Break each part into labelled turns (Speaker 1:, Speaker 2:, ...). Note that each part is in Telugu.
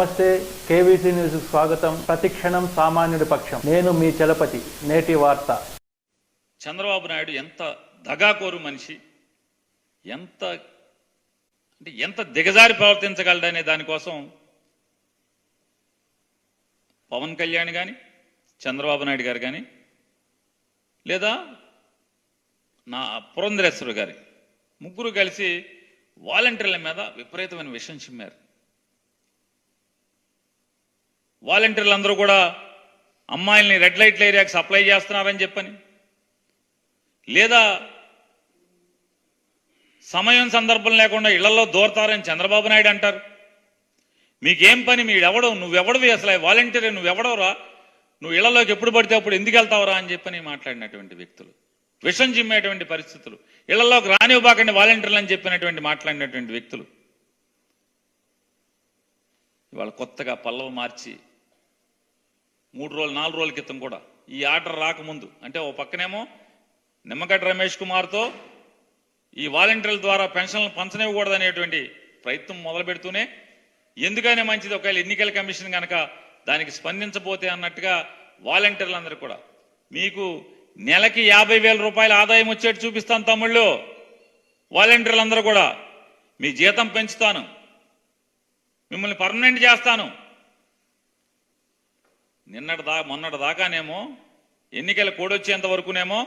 Speaker 1: నమస్తే కేవీసీ న్యూస్ స్వాగతం. ప్రతిక్షణం సామాన్యుడి పక్షం. నేను మీ చలపతి నేటి వార్త.
Speaker 2: చంద్రబాబు నాయుడు ఎంత దగాకోరు మనిషి ఎంత అంటే ఎంత దిగజారి ప్రవర్తించగలడనే దానికోసం పవన్ కళ్యాణ్ కానీ చంద్రబాబు నాయుడు గారు కానీ లేదా నా పురంధరేశ్వరు గారి ముగ్గురు కలిసి వాలంటీర్ల మీద విపరీతమైన విషయం చిమ్మారు. వాలంటీర్లు అందరూ కూడా అమ్మాయిల్ని రెడ్ లైట్ల ఏరియాకి సప్లై చేస్తున్నారని చెప్పని. లేదా సమయం సందర్భం లేకుండా ఇళ్ళలో దూరతారని చంద్రబాబు నాయుడు అంటారు. మీకేం పని? మీడెవడో నువ్వెవడవి అసలు? వాలంటీర్ నువ్వెవడవరా నువ్వు ఇళ్ళలోకి ఎప్పుడు పడితే అప్పుడు ఎందుకు వెళ్తావురా అని చెప్పని మాట్లాడినటువంటి వ్యక్తులు. విషం చిమ్మేటువంటి పరిస్థితులు. ఇళ్ళలోకి రానివ్వబాకండి వాలంటీర్లు అని చెప్పినటువంటి మాట్లాడినటువంటి వ్యక్తులు. ఇవాళ కొత్తగా పల్లవ మార్చి మూడు రోజులు నాలుగు రోజుల క్రితం కూడా. ఈ ఆర్డర్ రాకముందు. అంటే ఓ పక్కనేమో నిమ్మగడ్డ రమేష్ కుమార్తో ఈ వాలంటీర్ల ద్వారా పెన్షన్లు పంచనివ్వకూడదనేటువంటి ప్రయత్నం మొదలు పెడుతూనే ఎందుకైనా మంచిది ఒకవేళ ఎన్నికల కమిషన్ కనుక దానికి స్పందించబోతే అన్నట్టుగా వాలంటీర్లందరూ కూడా. మీకు నెలకి యాభై వేల రూపాయల ఆదాయం వచ్చేట్టు చూపిస్తాను తమ్ముళ్ళు. వాలంటీర్లందరూ కూడా మీ జీతం పెంచుతాను. మిమ్మల్ని పర్మనెంట్ చేస్తాను. నిన్నటి దా మొన్నటి దాకానేమో ఎన్నికల కూడొచ్చేంత వరకునేమో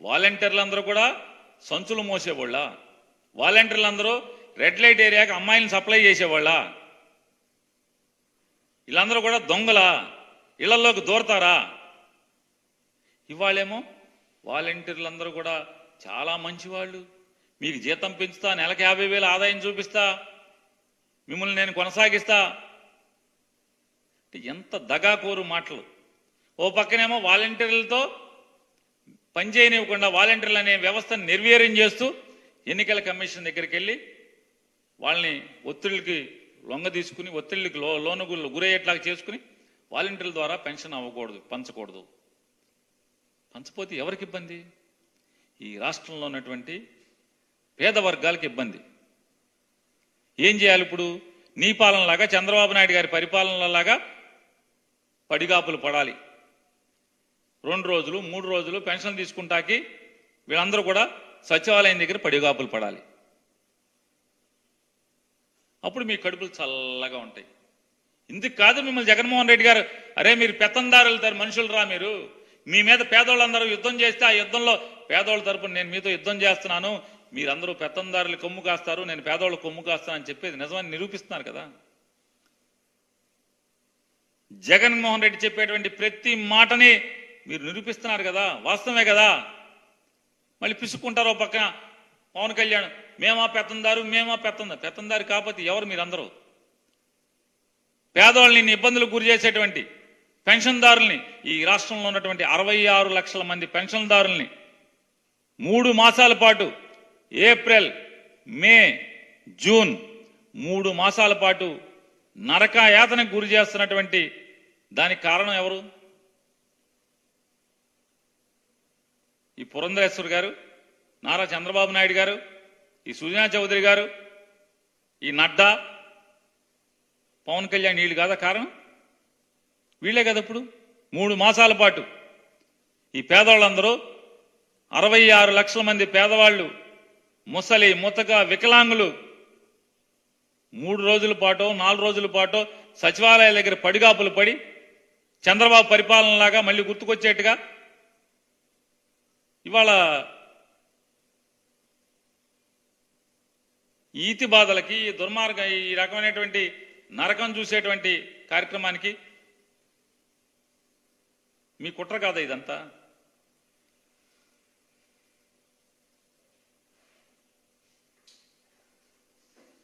Speaker 2: వాలంటీర్లందరూ కూడా సంచులు మోసేవాళ్ళ. వాలంటీర్లందరూ రెడ్ లైట్ ఏరియాకి అమ్మాయిలను సప్లై చేసేవాళ్ళ. వీళ్ళందరూ కూడా దొంగలా. ఇళ్ళలోకి దూరతారా? ఇవాళేమో వాలంటీర్లందరూ కూడా చాలా మంచివాళ్ళు. మీకు జీతం పెంచుతా నెలకు యాభై వేలు ఆదాయం చూపిస్తా మిమ్మల్ని నేను కొనసాగిస్తా ఎంత దగాకోరు మాటలు. ఓ పక్కనేమో వాలంటీర్లతో పనిచేయనివ్వకుండా వాలంటీర్లు అనే వ్యవస్థను నిర్వీర్యం చేస్తూ ఎన్నికల కమిషన్ దగ్గరికి వెళ్ళి వాళ్ళని ఒత్తిళ్ళకి లొంగ తీసుకుని ఒత్తిళ్ళకి లో లోనుగులు గురయ్యేట్లాగా చేసుకుని వాలంటీర్ల ద్వారా పెన్షన్ అవ్వకూడదు పంచకూడదు. పంచపోతే ఎవరికి ఇబ్బంది? ఈ రాష్ట్రంలో ఉన్నటువంటి పేద వర్గాలకు ఇబ్బంది. ఏం చేయాలి ఇప్పుడు? నీ పాలనలాగా చంద్రబాబు నాయుడు గారి పరిపాలనలాగా పడిగాపులు పడాలి. రెండు రోజులు మూడు రోజులు పెన్షన్ తీసుకుంటాకి వీళ్ళందరూ కూడా సచివాలయం దగ్గర పడిగాపులు పడాలి. అప్పుడు మీ కడుపులు చల్లగా ఉంటాయి. ఇందుకు కాదు మిమ్మల్ని జగన్మోహన్ రెడ్డి గారు అరే మీరు పెత్తందారులు తర మనుషులు రా మీరు. మీ మీద పేదోళ్ళందరూ యుద్ధం చేస్తే ఆ యుద్ధంలో పేదోళ్ళ తరపున నేను మీతో యుద్ధం చేస్తున్నాను. మీరందరూ పెత్తందారులు కొమ్ము కాస్తారు నేను పేదోళ్ళ కొమ్ము కాస్తానని చెప్పేది నిజమని నిరూపిస్తున్నారు కదా. జగన్మోహన్ రెడ్డి చెప్పేటువంటి ప్రతి మాటని మీరు నిరూపిస్తున్నారు కదా వాస్తవమే కదా? మళ్ళీ పిసుక్కుంటారో పక్కన పవన్ కళ్యాణ్ మేమా పెత్తందారు మేమా పెత్తందారు పెత్తందారు కాకపోతే ఎవరు మీరందరూ? పేదవాళ్ళని ఇబ్బందులకు గురి చేసేటువంటి పెన్షన్దారుల్ని ఈ రాష్ట్రంలో ఉన్నటువంటి అరవై ఆరు లక్షల మంది పెన్షన్దారుల్ని మూడు మాసాల పాటు ఏప్రిల్ మే జూన్ మూడు మాసాల పాటు నరక యాతనకు గురి చేస్తున్నటువంటి దానికి కారణం ఎవరు? ఈ పురంధరేశ్వర్ గారు నారా చంద్రబాబు నాయుడు గారు ఈ సుజనా చౌదరి గారు ఈ నడ్డా పవన్ కళ్యాణ్ వీళ్ళు కాదా కారణం? వీళ్ళే కదా ఇప్పుడు? మూడు మాసాల పాటు ఈ పేదవాళ్ళందరూ అరవై ఆరు లక్షల మంది పేదవాళ్ళు ముసలి ముతక వికలాంగులు మూడు రోజుల పాటు నాలుగు రోజుల పాటు సచివాలయాల దగ్గర పడిగాపులు పడి చంద్రబాబు పరిపాలనలాగా మళ్ళీ గుర్తుకొచ్చేట్టుగా ఇవాళ ఈతి బాధలకి దుర్మార్గం దుర్మార్గ ఈ రకమైనటువంటి నరకం చూసేటువంటి కార్యక్రమానికి మీ కుట్ర కాదా ఇదంతా?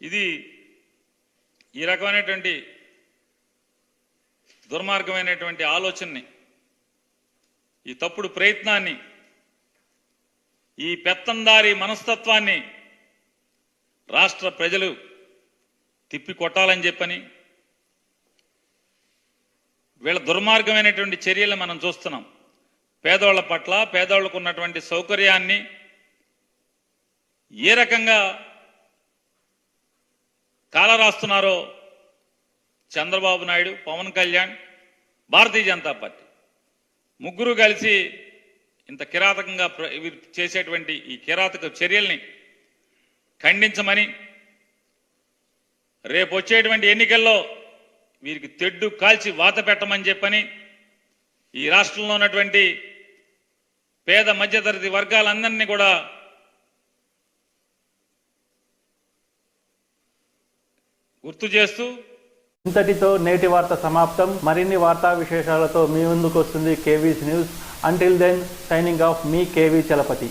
Speaker 2: ఇది ఈ రకమైనటువంటి దుర్మార్గమైనటువంటి ఆలోచనని ఈ తప్పుడు ప్రయత్నాన్ని ఈ పెత్తందారి మనస్తత్వాన్ని రాష్ట్ర ప్రజలు తిప్పి కొట్టాలని చెప్పని వీళ్ళ దుర్మార్గమైనటువంటి చర్యలు మనం చూస్తున్నాం. పేదోళ్ళ పట్ల పేదోళ్ళకు ఉన్నటువంటి సౌకర్యాన్ని ఏ రకంగా కాలరాస్తున్నారో చంద్రబాబు నాయుడు పవన్ కళ్యాణ్ భారతీయ జనతా పార్టీ. ముగ్గురు కలిసి ఇంత కిరాతకంగా ప్ర- వీరు చేసేటువంటి ఈ కిరాతక చర్యల్ని ఖండించమని రేపు వచ్చేటువంటి ఎన్నికల్లో వీరికి తెడ్డు కాల్చి వాత పెట్టమని చెప్పని ఈ రాష్ట్రంలో ఉన్నటువంటి పేద మధ్యతరగతి వర్గాలందరినీ కూడా గుర్తు చేస్తూ
Speaker 1: ఇంతటితో నేటి వార్త సమాప్తం. మరిన్ని వార్తా విశేషాలతో మీ ముందుకు వస్తుంది KV's news. Until then signing off మీ కేవీ చలపతి.